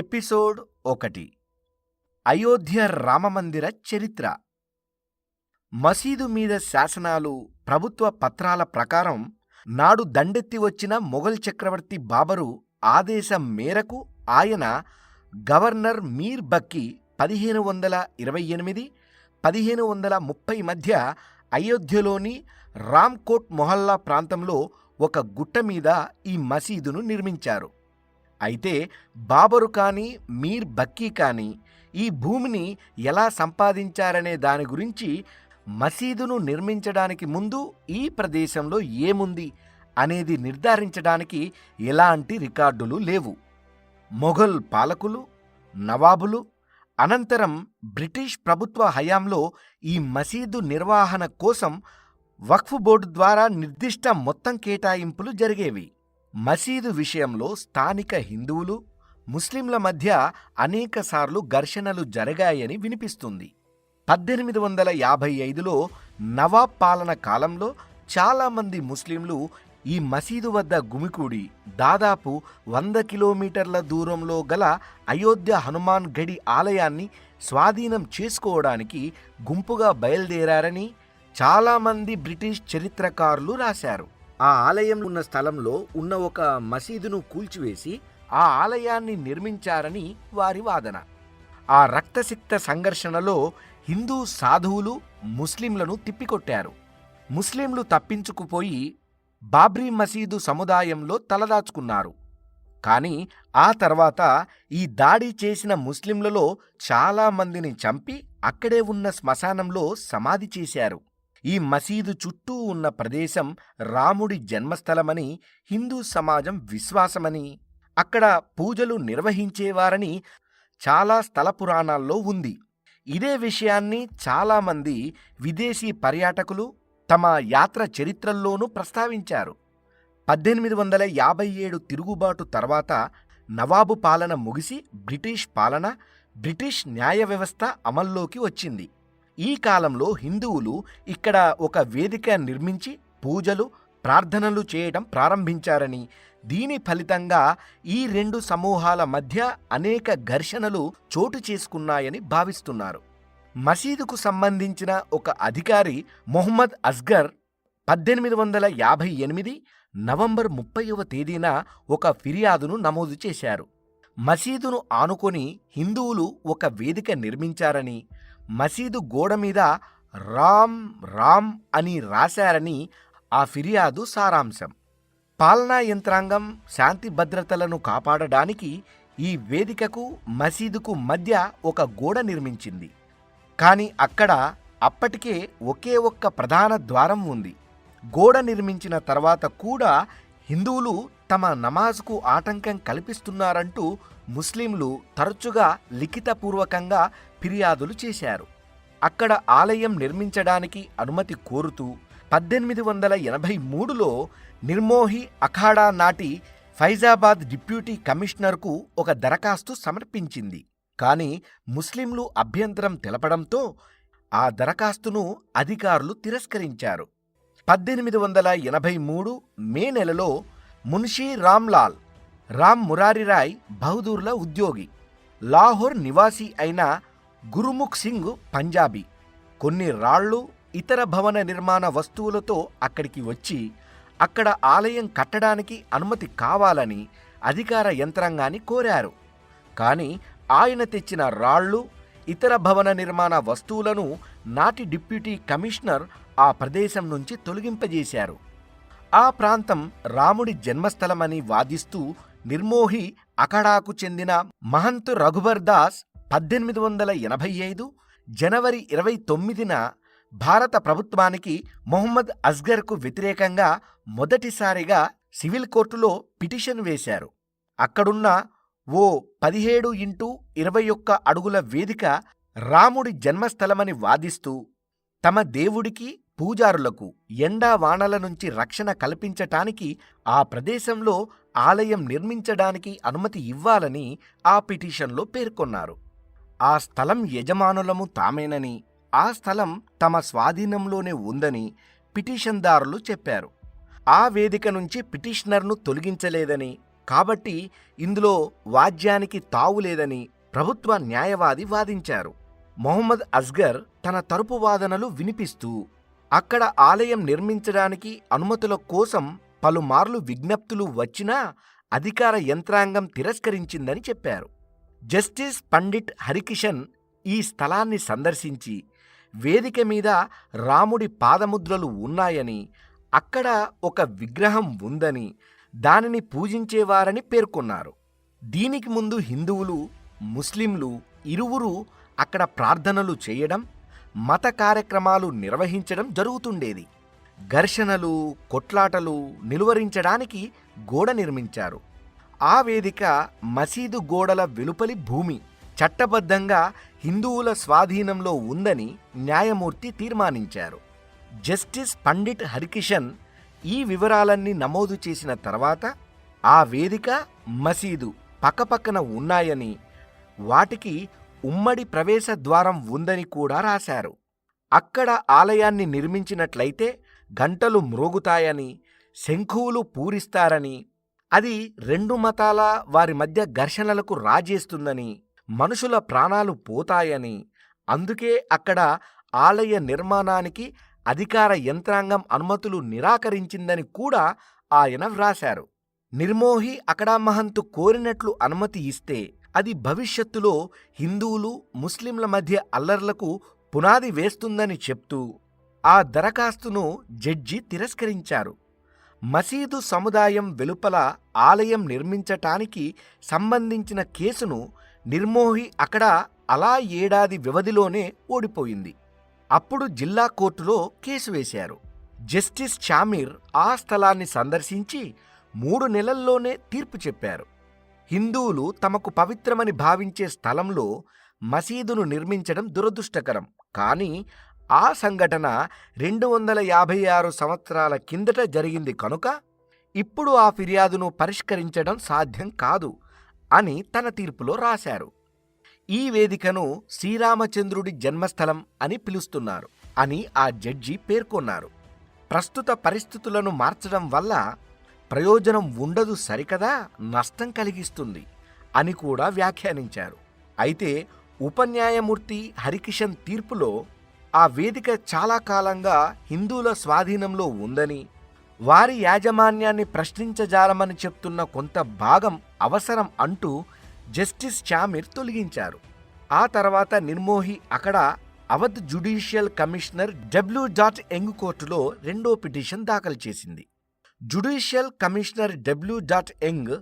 Episode ఒకటి. అయోధ్య రామమందిర చరిత్ర. మసీదు మీద శాసనాలు ప్రభుత్వ పత్రాల ప్రకారం నాడు దండెత్తి వచ్చిన మొఘల్ చక్రవర్తి బాబరు ఆదేశం మేరకు ఆయన గవర్నర్ మీర్ బక్కి పదిహేను వందల ఇరవై ఎనిమిది పదిహేను వందల ముప్పై మధ్య అయోధ్యలోని రామ్కోట్ మొహల్లా ప్రాంతంలో ఒక గుట్ట మీద ఈ మసీదును నిర్మించారు. అయితే బాబరు కానీ మీర్ బక్కీ కానీ ఈ భూమిని ఎలా సంపాదించారనే దాని గురించి మసీదును నిర్మించడానికి ముందు ఈ ప్రదేశంలో ఏముంది అనేది నిర్ధారించడానికి ఎలాంటి రికార్డులు లేవు. మొఘల్ పాలకులు నవాబులు అనంతరం బ్రిటిష్ ప్రభుత్వ హయాంలో ఈ మసీదు నిర్వహణ కోసం వక్ఫ్ బోర్డు ద్వారా నిర్దిష్ట మొత్తం కేటాయింపులు జరిగేవి. మసీదు విషయంలో స్థానిక హిందువులు ముస్లింల మధ్య అనేకసార్లు ఘర్షణలు జరిగాయని వినిపిస్తుంది. పద్దెనిమిది వందల యాభై ఐదులో నవాబ్ పాలన కాలంలో చాలామంది ముస్లింలు ఈ మసీదు వద్ద గుమికూడి దాదాపు వంద కిలోమీటర్ల దూరంలో గల అయోధ్య హనుమాన్ గడి ఆలయాన్ని స్వాధీనం చేసుకోవడానికి గుంపుగా బయలుదేరారని చాలామంది బ్రిటిష్ చరిత్రకారులు రాశారు. ఆ ఆలయం ఉన్న స్థలంలో ఉన్న ఒక మసీదును కూల్చివేసి ఆ ఆలయాన్ని నిర్మించారని వారి వాదన. ఆ రక్తసిక్త సంఘర్షణలో హిందూ సాధువులు ముస్లింలను తిప్పికొట్టారు. ముస్లింలు తప్పించుకుపోయి బాబ్రీ మసీదు సముదాయంలో తలదాచుకున్నారు. కానీ ఆ తర్వాత ఈ దాడి చేసిన ముస్లింలలో చాలామందిని చంపి అక్కడే ఉన్న శ్మశానంలో సమాధి చేశారు. ఈ మసీదు చుట్టూ ఉన్న ప్రదేశం రాముడి జన్మస్థలమని హిందూ సమాజం విశ్వాసమని అక్కడ పూజలు నిర్వహించేవారని చాలా స్థల పురాణాల్లో ఉంది. ఇదే విషయాన్ని చాలామంది విదేశీ పర్యాటకులు తమ యాత్ర చరిత్రల్లోనూ ప్రస్తావించారు. పద్దెనిమిది వందల యాభై ఏడు తిరుగుబాటు తర్వాత నవాబు పాలన ముగిసి బ్రిటిష్ పాలన బ్రిటిష్ న్యాయ వ్యవస్థ అమల్లోకి వచ్చింది. ఈ కాలంలో హిందువులు ఇక్కడ ఒక వేదిక నిర్మించి పూజలు ప్రార్థనలు చేయడం ప్రారంభించారని. దీని ఫలితంగా ఈ రెండు సమూహాల మధ్య అనేక ఘర్షణలు చోటు చేసుకున్నాయని భావిస్తున్నారు. మసీదుకు సంబంధించిన ఒక అధికారి మొహమ్మద్ అస్గర్ పద్దెనిమిది వందల యాభై ఎనిమిది నవంబర్ ముప్పైవ తేదీన ఒక ఫిర్యాదును నమోదు చేశారు. మసీదును ఆనుకొని హిందువులు ఒక వేదిక నిర్మించారని మసీదు గోడ మీద రామ్ రామ్ అని రాశారని ఆ ఫిర్యాదు సారాంశం. పాలనా యంత్రాంగం శాంతి భద్రతలను కాపాడడానికి ఈ వేదికకు మసీదుకు మధ్య ఒక గోడ నిర్మించింది. కానీ అక్కడ అప్పటికే ఒకే ఒక్క ప్రధాన ద్వారం ఉంది. గోడ నిర్మించిన తర్వాత కూడా హిందువులు తమ నమాజ్కు ఆటంకం కల్పిస్తున్నారంటూ ముస్లింలు తరచుగా లిఖితపూర్వకంగా ఫిర్యాదులు చేశారు. అక్కడ ఆలయం నిర్మించడానికి అనుమతి కోరుతూ పద్దెనిమిది వందల ఎనభై మూడులో నిర్మోహి అఖాడా నాటి ఫైజాబాద్ డిప్యూటీ కమిషనర్కు ఒక దరఖాస్తు సమర్పించింది. కానీ ముస్లింలు అభ్యంతరం తెలపడంతో ఆ దరఖాస్తును అధికారులు తిరస్కరించారు. పద్దెనిమిది వందల ఎనభై మూడు మే నెలలో మున్షీ రామ్లాల్ రామ్ మురారిరాయ్ బహదూర్ల ఉద్యోగి. లాహోర్ నివాసి అయిన గురుముఖ్ సింగ్ పంజాబీ. కొన్ని రాళ్ళు ఇతర భవన నిర్మాణ వస్తువులతో అక్కడికి వచ్చి అక్కడ ఆలయం కట్టడానికి అనుమతి కావాలని అధికార యంత్రాంగాన్ని కోరారు. కానీ ఆయన తెచ్చిన రాళ్ళు ఇతర భవన నిర్మాణ వస్తువులను నాటి డిప్యూటీ కమిషనర్ ఆ ప్రదేశం నుంచి తొలగింపజేశారు. ఆ ప్రాంతం రాముడి జన్మస్థలమని వాదిస్తూ నిర్మోహి అఖడాకు చెందిన మహంత్ రఘుబర్ దాస్ పద్దెనిమిది వందల ఎనభై ఐదు జనవరి ఇరవై తొమ్మిదిన భారత ప్రభుత్వానికి మొహమ్మద్ అస్గర్కు వ్యతిరేకంగా మొదటిసారిగా సివిల్ కోర్టులో పిటిషన్ వేశారు. అక్కడున్న ఓ పదిహేడు ఇంటూ ఇరవై ఒక్క అడుగుల వేదిక రాముడి జన్మస్థలమని వాదిస్తూ తమ దేవుడికి పూజారులకు ఎండా వానల నుంచి రక్షణ కల్పించటానికి ఆ ప్రదేశంలో ఆలయం నిర్మించడానికి అనుమతి ఇవ్వాలని ఆ పిటిషన్లో పేర్కొన్నారు. ఆ స్థలం యజమానులము తామేనని ఆ స్థలం తమ స్వాధీనంలోనే ఉందని పిటిషన్దారులు చెప్పారు. ఆ వేదిక నుంచి పిటిషనర్ను తొలగించలేదని కాబట్టి ఇందులో వాద్యానికి తావు లేదని ప్రభుత్వ న్యాయవాది వాదించారు. మొహమ్మద్ అస్గర్ తన తరపు వాదనలు వినిపిస్తూ అక్కడ ఆలయం నిర్మించడానికి అనుమతుల కోసం పలుమార్లు విజ్ఞప్తులు వచ్చినా అధికార యంత్రాంగం తిరస్కరించిందని చెప్పారు. జస్టిస్ పండిట్ హరికిషన్ ఈ స్థలాన్ని సందర్శించి వేదిక మీద రాముడి పాదముద్రలు ఉన్నాయని అక్కడ ఒక విగ్రహం ఉందని దానిని పూజించేవారని పేర్కొన్నారు. దీనికి ముందు హిందువులు ముస్లింలు ఇరువురు అక్కడ ప్రార్థనలు చేయడం మత కార్యక్రమాలు నిర్వహించడం జరుగుతుండేది. ఘర్షణలు కొట్లాటలు నిలువరించడానికి గోడ నిర్మించారు. ఆ వేదిక మసీదు గోడల వెలుపలి భూమి చట్టబద్ధంగా హిందువుల స్వాధీనంలో ఉందని న్యాయమూర్తి తీర్మానించారు. జస్టిస్ పండిట్ హరికిషన్ ఈ వివరాలన్నీ నమోదు చేసిన తర్వాత ఆ వేదిక మసీదు పక్కపక్కన ఉన్నాయని వాటికి ఉమ్మడి ప్రవేశ ద్వారం ఉందని కూడా రాశారు. అక్కడ ఆలయాన్ని నిర్మించినట్లయితే గంటలు మ్రోగుతాయని శంఖువులు పూరిస్తారని అది రెండు మతాల వారి మధ్య ఘర్షణలకు రాజేస్తుందని మనుషుల ప్రాణాలు పోతాయని అందుకే అక్కడ ఆలయ నిర్మాణానికి అధికార యంత్రాంగం అనుమతులు నిరాకరించిందని కూడా ఆయన వ్రాశారు. నిర్మోహి అకడా మహంతు కోరినట్లు అనుమతి ఇస్తే అది భవిష్యత్తులో హిందువులు ముస్లింల మధ్య అల్లర్లకు పునాది వేస్తుందని చెప్తూ ఆ దరఖాస్తును జడ్జి తిరస్కరించారు. మసీదు సముదాయం వెలుపల ఆలయం నిర్మించటానికి సంబంధించిన కేసును నిర్మోహి అక్కడ అలా ఏడాది వ్యవధిలోనే ఓడిపోయింది. అప్పుడు జిల్లా కోర్టులో కేసు వేశారు. జస్టిస్ చామీర్ ఆ స్థలాన్ని సందర్శించి మూడు నెలల్లోనే తీర్పు చెప్పారు. హిందువులు తమకు పవిత్రమని భావించే స్థలంలో మసీదును నిర్మించడం దురదృష్టకరం. కానీ ఆ సంఘటన రెండు వందల యాభై ఆరు సంవత్సరాల కిందట జరిగింది కనుక ఇప్పుడు ఆ ఫిర్యాదును పరిష్కరించడం సాధ్యం కాదు అని తన తీర్పులో రాశారు. ఈ వేదికను శ్రీరామచంద్రుడి జన్మస్థలం అని పిలుస్తున్నారు అని ఆ జడ్జి పేర్కొన్నారు. ప్రస్తుత పరిస్థితులను మార్చడం వల్ల ప్రయోజనం ఉండదు సరికదా? నష్టం కలిగిస్తుంది అని కూడా వ్యాఖ్యానించారు. అయితే ఉపన్యాయమూర్తి హరికిషన్ తీర్పులో ఆ వేదిక చాలా కాలంగా హిందువుల స్వాధీనంలో ఉందని వారి యాజమాన్యాన్ని ప్రశ్నించజాలమని చెప్తున్న కొంత భాగం అవసరం అంటూ జస్టిస్ చామిర్ తొలగించారు. ఆ తర్వాత నిర్మోహి అక్కడ Awadh judicial commissioner W dot Young కోర్టులో రెండో పిటిషన్ దాఖలు చేసింది. Judicial commissioner W dot Young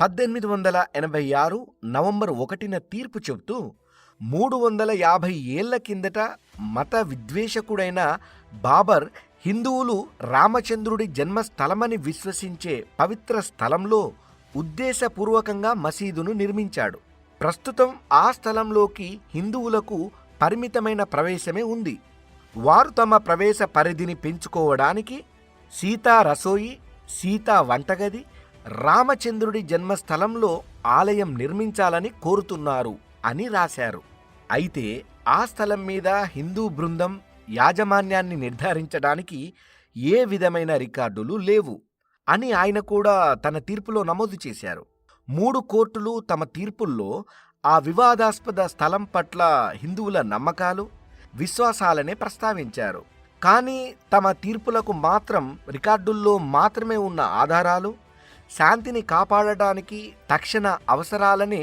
పద్దెనిమిది వందల ఎనభై ఆరు నవంబర్ ఒకటిన తీర్పు చెబుతూ మూడు వందల యాభై ఏళ్ళ కిందట మత విద్వేషకుడైన బాబర్ హిందువులు రామచంద్రుడి జన్మస్థలమని విశ్వసించే పవిత్ర స్థలంలో ఉద్దేశపూర్వకంగా మసీదును నిర్మించాడు. ప్రస్తుతం ఆ స్థలంలోకి హిందువులకు పరిమితమైన ప్రవేశమే ఉంది. వారు తమ ప్రవేశ పరిధిని పెంచుకోవడానికి సీతా రసోయి సీతా వంటగది రామచంద్రుడి జన్మస్థలంలో ఆలయం నిర్మించాలని కోరుతున్నారు అని రాశారు. అయితే ఆ స్థలం మీద హిందూ బృందం యాజమాన్యాన్ని నిర్ధారించడానికి ఏ విధమైన రికార్డులు లేవు అని ఆయన కూడా తన తీర్పులో నమోదు చేశారు. మూడు కోర్టులు తమ తీర్పుల్లో ఆ వివాదాస్పద స్థలం పట్ల హిందువుల నమ్మకాలు విశ్వాసాలనే ప్రస్తావించారు. కానీ తమ తీర్పులకు మాత్రం రికార్డుల్లో మాత్రమే ఉన్న ఆధారాలు శాంతిని కాపాడటానికి తక్షణ అవసరాలనే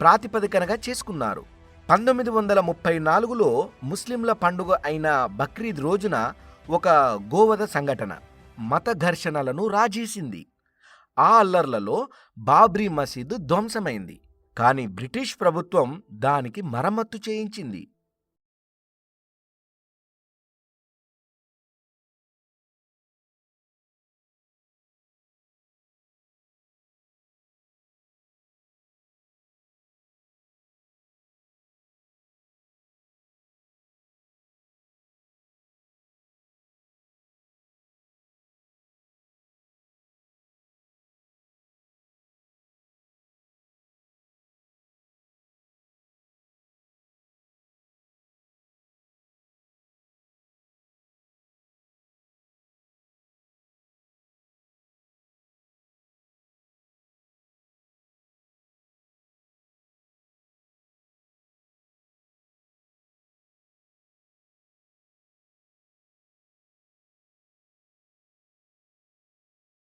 ప్రాతిపదికనగా చేసుకున్నారు. పంతొమ్మిది వందల ముప్పై నాలుగులో ముస్లింల పండుగ అయిన బక్రీద్ రోజున ఒక గోవధ సంఘటన మత ఘర్షణలను రాజేసింది. ఆ అల్లర్లలో బాబ్రీ మసీదు ధ్వంసమైంది. కానీ బ్రిటిష్ ప్రభుత్వం దానికి మరమ్మత్తు చేయించింది.